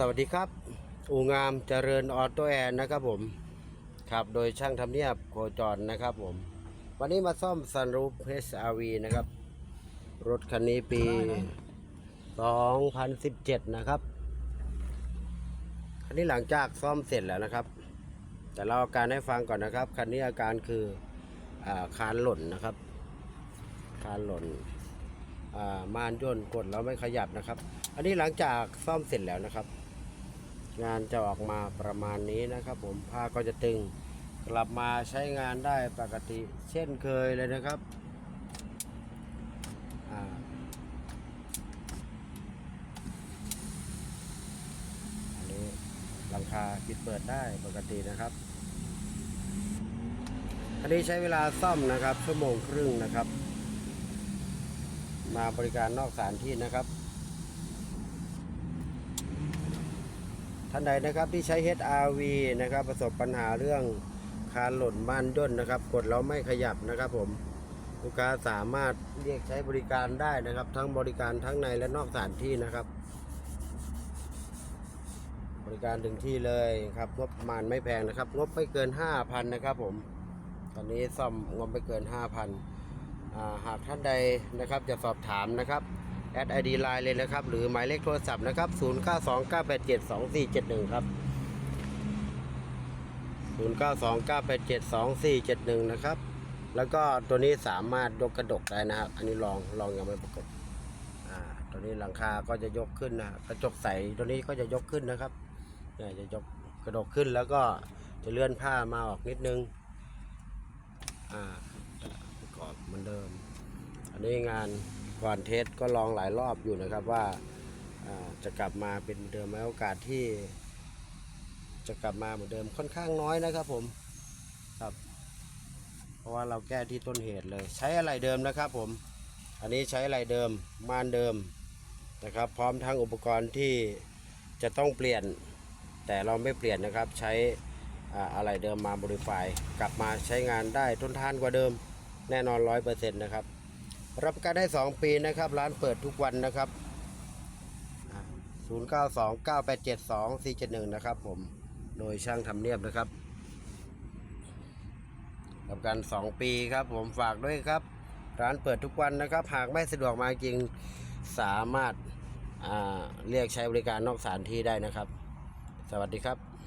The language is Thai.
สวัสดีครับอูงามเจริญออโต้แอนนะครับผมครับโดยช่างทำเนียบโคจรนะครับผม วันนี้มาซ่อมซันรูป HRV นะครับ รถคันนี้ปี 2017 นะครับคันนี้หลังจากซ่อมเสร็จแล้วนะครับ แต่เราอาการให้ฟังก่อนนะครับ คันนี้อาการคืออาคานหล่นนะครับ คานหล่นอ่าม่านย่นกดแล้วไม่ขยับนะครับ อันนี้หลังจากซ่อมเสร็จแล้วนะครับ งานจะออกมาประมาณนี้นะครับ ผมผ้าก็จะตึงกลับมาใช้งานได้ปกติ เช่นเคยเลยนะครับอันนี้หลังคาปิดเปิดได้ปกตินะครับอันนี้ใช้เวลาซ่อมนะครับชั่วโมงครึ่งนะครับ มาบริการนอกสถานที่นะครับานใดนะครับที่ใช้ HRV นะครับประสบปัญหาเรื่องคานหล่นม่านย่นนะครับ กดแล้วไม่ขยับนะครับผมลูกค้าสามารถเรียกใช้บริการได้นะครับ ทั้งบริการทั้งในและนอกสถานที่นะครับ บริการถึงที่เลยครับงบประมาณไม่แพงนะครับ งบไม่เกิน 5,000นะครับผมตอนนี้ซ่อมงบไม่เกิน 5,000หากท่านใดนะครับจะสอบถามนะครับ อดไอดีไลน์เลยนะครับ หรือหมายเลขโทรศัพท์นะครับ0929872471 ครับ 0929872471 นะครับ แล้วก็ตัวนี้สามารถยกกระดกได้นะครับ อันนี้ลองลองยังไม่ประกบอ่าตัวนี้หลังคาก็จะยกขึ้นนะกระจกใสตัวนี้ก็จะยกขึ้นนะครับเนี่ยจะยกกระดกขึ้นแล้วก็จะเลื่อนผ้ามาออกนิดนึงอ่าประกอบเหมือนเดิม อันนี้งาน ก่อนเทสก็ลองหลายรอบอยู่นะครับว่าจะกลับมาเป็นเหมือนเดิมไหมโอกาสที่ จะกลับมาเหมือนเดิมค่อนข้างน้อยนะครับผมครับ เพราะว่าเราแก้ที่ต้นเหตุเลย ใช้อะไรเดิมนะครับผม อันนี้ใช้อะไรเดิมม่านเดิมนะครับ พร้อมทั้งอุปกรณ์ที่จะต้องเปลี่ยน แต่เราไม่เปลี่ยนนะครับ ใช้อ่าอะไรเดิมมาบริไฟกลับมาใช้งานได้ทนทานกว่าเดิม แน่นอนร้อยเปอร์เซ็นต์นะครับ รับประกันได้ 2 ปีนะครับ ร้านเปิดทุกวันนะครับอ่า0929872471 นะครับผม โดยช่างทำเนียบนะครับ รับประกัน 2 ปีครับผมฝากด้วยครับ ร้านเปิดทุกวันนะครับ หากไม่สะดวกมาจริงสามารถาเรียกใช้บริการนอกสถานที่ได้นะครับ สวัสดีครับ